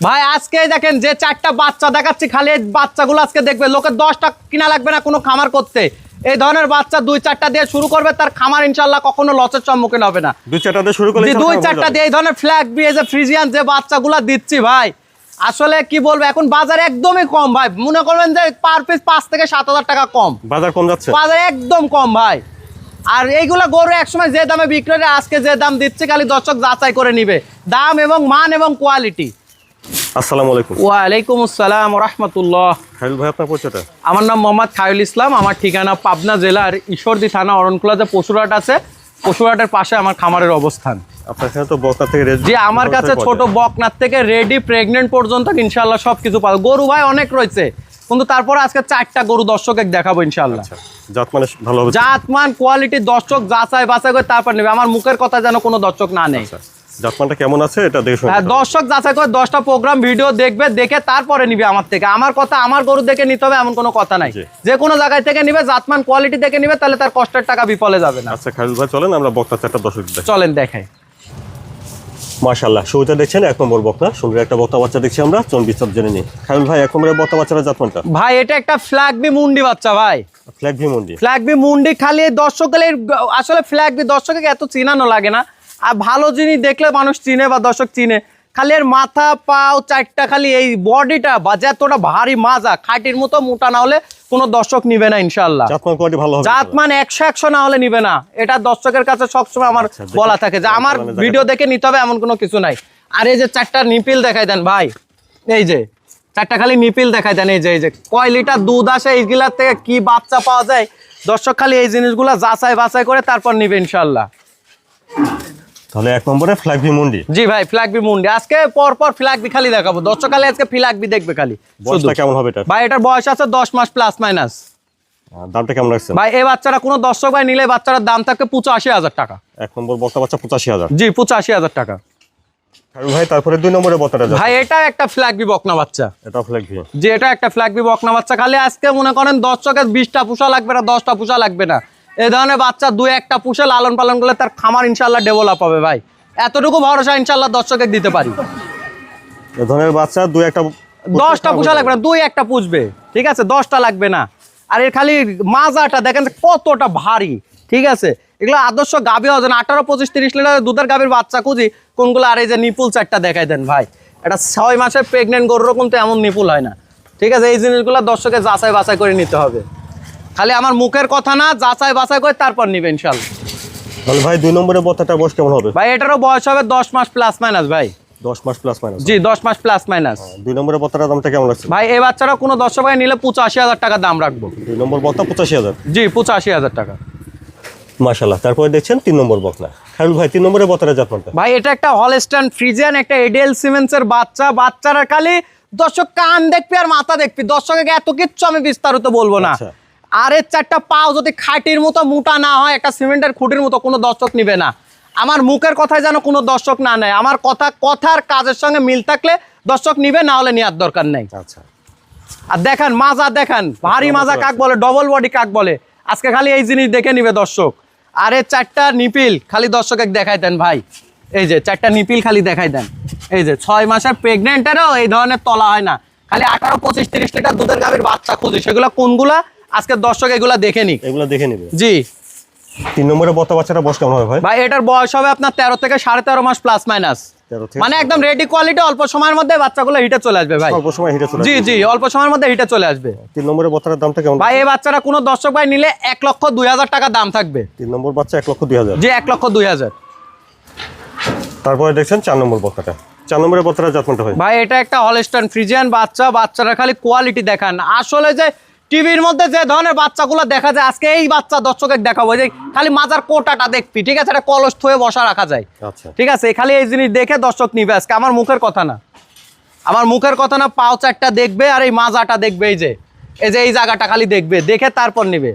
ভাই আজকে দেখেন যে চারটা বাচ্চা দেখাচ্ছি খালি বাচ্চাগুলো আজকে দেখবে। লোকের দশটা কিনা লাগবে না কোনো খামার করতে। এই ধরনের বাচ্চা দুই চারটা দিয়ে শুরু করবে তার খামার ইনশাল্লাহ কখনো লসের সম্মুখীন হবে না। দুই চারটা দিয়ে শুরু করলে দুই চারটা দিয়ে এই ধরনের ফ্ল্যাগ বিয়ে যে ফ্রিজিয়ান যে বাচ্চাগুলো দিচ্ছি ভাই আসলে কি বলব এখন বাজার একদমই কম ভাই। মনে করবেন যে পার পিস পাঁচ থেকে সাত হাজার টাকা কম। বাজার কম যাচ্ছে। বাজার একদম কম ভাই। আর এইগুলো গরু একসময় যে দামে বিক্রি করে আজকে যে দাম দিচ্ছে খালি দর্শক যাচাই করে নিবে। দাম এবং মান এবং কোয়ালিটি আসসালামু আলাইকুম। ওয়ালাইকুম আসসালাম রহমতুল্লাহ। খাইল ভাই আপনার পরিচয়টা? আমার নাম মোহাম্মদ খায়ুল ইসলাম আমার ঠিকানা পাবনা জেলার ঈশ্বরদী থানা অরণকুলা যে পশুরহাট আছে। পশুরহাটের পাশে আমার খামারের অবস্থান। আপনার এখানে তো বক্তা থেকে রেজ আমার কাছে ছোট বকনার থেকে রেডি প্রেগনেন্ট পর্যন্ত ইনশাল্লাহ সব কিছু পাবো। গরু ভাই অনেক রয়েছে কিন্তু তারপরে আজকে চারটা গরু দর্শকে দেখাবো ইনশাল্লাহ আচ্ছা মানে ভালো জাতমান কোয়ালিটি দর্শক যাচাই বাছাই করে তারপর নেবে। আমার মুখের কথা যেন কোনো দর্শক না নেই আচ্ছা। জাতমানটা কেমন আছে এটা দেখে শুনে হ্যাঁ, দর্শক যাচাই করে দশটা প্রোগ্রাম ভিডিও দেখবে দেখে তারপরে নিবে আমার থেকে। আমার কথা আমার গরু দেখে নিতে হবে এমন কোনো কথা নাই। যে কোনো জায়গায় থেকে নিবে জাতমান কোয়ালিটি দেখে নিবে তাহলে তার কষ্টের টাকা বিফলে যাবে না। আচ্ছা খাইল ভাই চলেন আমরা বক্তা চারটা দর্শক চলেন দেখাই। মাশাল্লাহ শুরুতে দেখছেন এক নম্বর বক্তা সুন্দর একটা বক্তা বাচ্চা দেখছি আমরা চন বিস্তার জেনে নিই। খাইল ভাই এক নম্বরের বক্তা বাচ্চারা জাতমানটা? ভাই এটা একটা ফ্ল্যাগ বি মুন্ডি বাচ্চা ভাই। ফ্ল্যাগ ভি মন্ডি। ফ্ল্যাগ বি মুন্ডি খালি এই দর্শকের আসলে ফ্ল্যাগ বি দর্শককে এত চিনানো লাগে না। আর ভালো জিনিস দেখলে মানুষ চিনে বা দর্শক চিনে। খালি এর মাথা পাও চারটা খালি এই বডিটা বা যতটা ভারী মাজা খাটির মতো মোটা না হলে কোনো দর্শক নিবে না ইনশাল্লাহ জাতমান মানে একশো একশো না হলে নিবে না। এটা দর্শকের কাছে সবসময় আমার আচ্ছা, বলা থাকে যে আমার ভিডিও দেখে নিতে হবে এমন কোনো কিছু নাই। আর এই যে চারটা নিপিল দেখাই দেন ভাই এই যে। চারটা খালি নিপিল দেখাই দেন এই যে এই যে। কয় লিটার দুধ আসে এইগুলার থেকে কি বাচ্চা পাওয়া যায়? দর্শক খালি এই জিনিসগুলো যাচাই বাছাই করে তারপর নিবে ইনশাল্লাহ তাহলে এক নম্বরে ফ্ল্যাগ ভি মন্ডি। জি ভাই ফ্ল্যাগ বি মুন্ডি। আজকে পর পর ফ্ল্যাগ বি খালি দেখাবো। দর্শক খালি আজকে ফ্ল্যাগ বি দেখবে খালি। বয়সটা কেমন হবে এটা ভাই এটার বয়স আছে দশ মাস প্লাস মাইনাস দামটা কেমন রাখছেন? ভাই এই বাচ্চারা কোনো দর্শক ভাই নিলে বাচ্চাটার দাম পঁচাশি হাজার টাকা। এক নম্বর বক্তা বাচ্চা পঁচাশি হাজার। জি পঁচাশি হাজার টাকা। খাইল ভাই তারপরে দুই নম্বরে বক্তাটা ভাই এটা একটা ফ্ল্যাগ বি বকনা বাচ্চা। এটা ফ্ল্যাগ ভি যে এটা একটা ফ্ল্যাগ বি বকনা বাচ্চা। খালি আজকে মনে করেন দর্শকের বিশটা পুষা লাগবে না দশটা পুষা লাগবে না। এই ধরনের বাচ্চা দু একটা পুষে লালন পালন করলে তার খামার ইনশাল্লাহ ডেভেলপ হবে ভাই। এতটুকু ভরসা ইনশাল্লাহ দর্শকের দিতে পারি। এ ধরনের বাচ্চা দুই একটা দশটা পুষা লাগবে না দুই একটা পুষবে ঠিক আছে? দশটা লাগবে না। আর এর খালি মাজাটা দেখেন কতটা ভারী ঠিক আছে? এগুলো আদর্শ গাভী না আঠারো পঁচিশ তিরিশ লিটার দুধের গাভীর বাচ্চা খুঁজি কোনগুলো আর এই যে নিপুল চারটা দেখাই দেন ভাই। এটা ছয় মাসের প্রেগনেন্ট গরুরও কিন্তু এমন নিপুল হয় না ঠিক আছে? এই জিনিসগুলো দর্শকের যাচাই বাছাই করে নিতে হবে। খালি আমার মুখের কথা না যাচাই বাছাই করে তারপর নিবে ইনশাল্লাহ। তাহলে ভাই দুই নম্বরের বক্তাটা বয়স কেমন হবে? ভাই এটারও বয়স হবে দশ মাস প্লাস মাইনাস ভাই। দশ মাস প্লাস মাইনাস জি দশ মাস প্লাস মাইনাস দুই নম্বরের বক্তাটার দামটা কেমন লাগছে? ভাই এই বাচ্চারা কোনো দর্শক ভাই নিলে পঁচাশি হাজার টাকা দাম রাখব। দুই নম্বর পঁচাশি হাজার। জি পঁচাশি হাজার টাকা। মাশাল্লাহ তারপরে দেখছেন তিন নম্বর বকনা ভাই তিন নম্বরের বক্তাটা জাতমানটা ভাই এটা একটা হলস্টান ফ্রিজিয়ান একটা এডিএল সিমেন্সের বাচ্চা। বাচ্চারা খালি দর্শক কান দেখবি আর মাথা দেখবি। দর্শকে এত কিচ্ছু আমি বিস্তারিত বলব না। আচ্ছা। আর এর চারটা পাও যদি খাটির মতো মোটা না হয় একটা সিমেন্টের খুঁটির মতো কোনো দর্শক নিবে না। আমার মুখের কথায় যেন কোনো দর্শক না নেয় আমার কথা কথার কাজের সঙ্গে মিল থাকলে দর্শক নিবে না হলে নেওয়ার দরকার নেই। আচ্ছা। আর দেখান মাজা দেখান ভারী মাজা কাক বলে ডবল বডি কাক বলে। আজকে খালি এই জিনিস দেখে নিবে দর্শক। আর এই চারটা নিপিল খালি দর্শকে দেখাই দেন ভাই। এই যে চারটা নিপিল খালি দেখাই দেন। এই যে ছয় মাসের প্রেগনেন্টেরও এই ধরনের তলা হয় না। খালি আঠারো পঁচিশ তিরিশ লিটার দুধের গাভীর বাচ্চা খুঁজি। সেগুলো কোনগুলা? আজকে দর্শক এগুলা দেখে নিক। এগুলো দেখে নিবে। জি। তিন নম্বরের বক্তা বাচ্চাটা বয়স কেমন হবে ভাই? ভাই এটার বয়স হবে আপনার তেরো থেকে সাড়ে তেরো মাস প্লাস মাইনাস মানে একদম রেডি কোয়ালিটি অল্প সময়ের মধ্যে বাচ্চাগুলো হিটে চলে আসবে ভাই। অল্প সময় হিটে চলে জি আসবে। জি অল্প সময়ের মধ্যে হিটে চলে আসবে। তিন নম্বরের বক্তাটার দামটা কেমন? ভাই এই বাচ্চারা কোনো দর্শক ভাই নিলে এক লক্ষ দুই হাজার টাকা দাম থাকবে। তিন নম্বর বাচ্চা এক লক্ষ দুই হাজার। যে এক লক্ষ দুই হাজার। তারপরে দেখছেন চার নম্বর বক্তাটা চার নম্বরের বক্তাটা জাতমানটা ভাই ভাই এটা একটা হলস্টান ফ্রিজিয়ান বাচ্চা বাচ্চারা খালি কোয়ালিটি দেখান। আসলে যে টিভির মধ্যে যে ধরনের বাচ্চাগুলো দেখা যায় আজকে এই বাচ্চা দর্শকের দেখাবো। যে খালি মাজার কোটাটা দেখবি ঠিক আছে? এটা কলস থয়ে বসা রাখা যায়। আচ্ছা। ঠিক আছে? খালি এই জিনিস দেখে দর্শক নিবে আজকে। আমার মুখের কথা না। আমার মুখের কথা না পাও চারটা দেখবে আর এই মাজাটা দেখবে এই যে। এই যে এই জায়গাটা খালি দেখবে দেখে তারপর নিবে।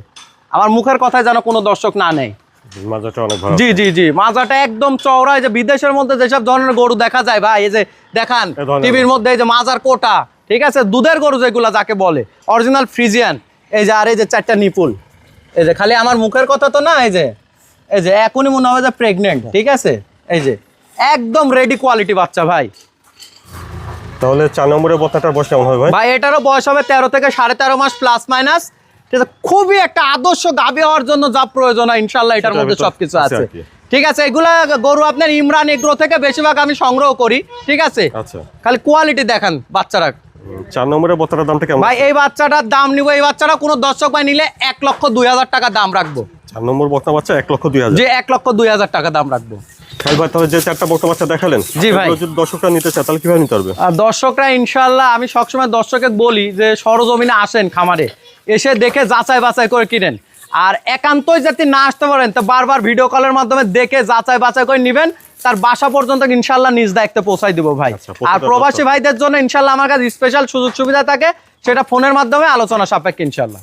আমার মুখের কথায় যেন কোনো দর্শক না নেয়। মাজাটা অনেক ভালো জি জি জি। মাজাটা একদম চওড়া। এই যে বিদেশের মধ্যে যেসব ধরনের গরু দেখা যায় ভাই এই যে দেখান টিভির মধ্যে এই যে মাজার কোটা ঠিক আছে? দুধের গরু যেগুলা যাকে বলে অরিজিনাল ফ্রিজিয়ান এই যে আর এই যে চারটা নিপুল এই যে খালি আমার মুখের কথা তো না এই যে এই যে এখনই মনে হবে যে প্রেগনেন্ট ঠিক আছে? এই যে একদম রেডি কোয়ালিটি বাচ্চা ভাই। তাহলে চার নম্বরের বকনাটার বয়স কেমন হবে ভাই? ভাই এটারও বয়স হবে তেরো থেকে সাড়ে তেরো মাস প্লাস মাইনাস খুবই একটা আদর্শ গাবি হওয়ার জন্য যা প্রয়োজন হয় ইনশাল্লাহ এটার মধ্যে সবকিছু আছে। ঠিক আছে এগুলা গরু আপনার ইমরান এগ্রো থেকে বেশিরভাগ আমি সংগ্রহ করি ঠিক আছে? আচ্ছা। খালি কোয়ালিটি দেখান বাচ্চারা। চার নম্বরের বকনাটার দামটা কেমন ভাই এই বাচ্চাটার দাম নিব এই বাচ্চাটা কোনো দর্শক ভাই নিলে এক লক্ষ দুই হাজার টাকা দাম রাখব। চার নম্বর বাচ্চা এক লক্ষ দুই হাজার। যে এক লক্ষ দুই হাজার টাকা দাম রাখব। ভাই তাহলে যে চারটা বকনা বাচ্চা দেখালেন জি ভাই। যদি দর্শকরা নিতে চায় তাহলে কীভাবে নিতে পারবে? আর দর্শকরা ইনশাল্লাহ আমি সবসময় বলি যে সরজমিনে আসেন খামারে এসে দেখে যাচাই বাছাই করে কিনেন। আর একান্তই যাতে না আসতে পারেন তো বারবার ভিডিও কলের মাধ্যমে দেখে যাচাই বাছাই করে নেবেন তার বাসা পর্যন্ত ইনশাল্লাহ নিজ দায়িত্বে পৌঁছাই দিব ভাই। আচ্ছা, আর প্রবাসী ভাইদের জন্য ইনশাল্লাহ আমার কাছে স্পেশাল সুযোগ সুবিধা থাকে সেটা ফোনের মাধ্যমে আলোচনা সাপেক্ষে ইনশাল্লাহ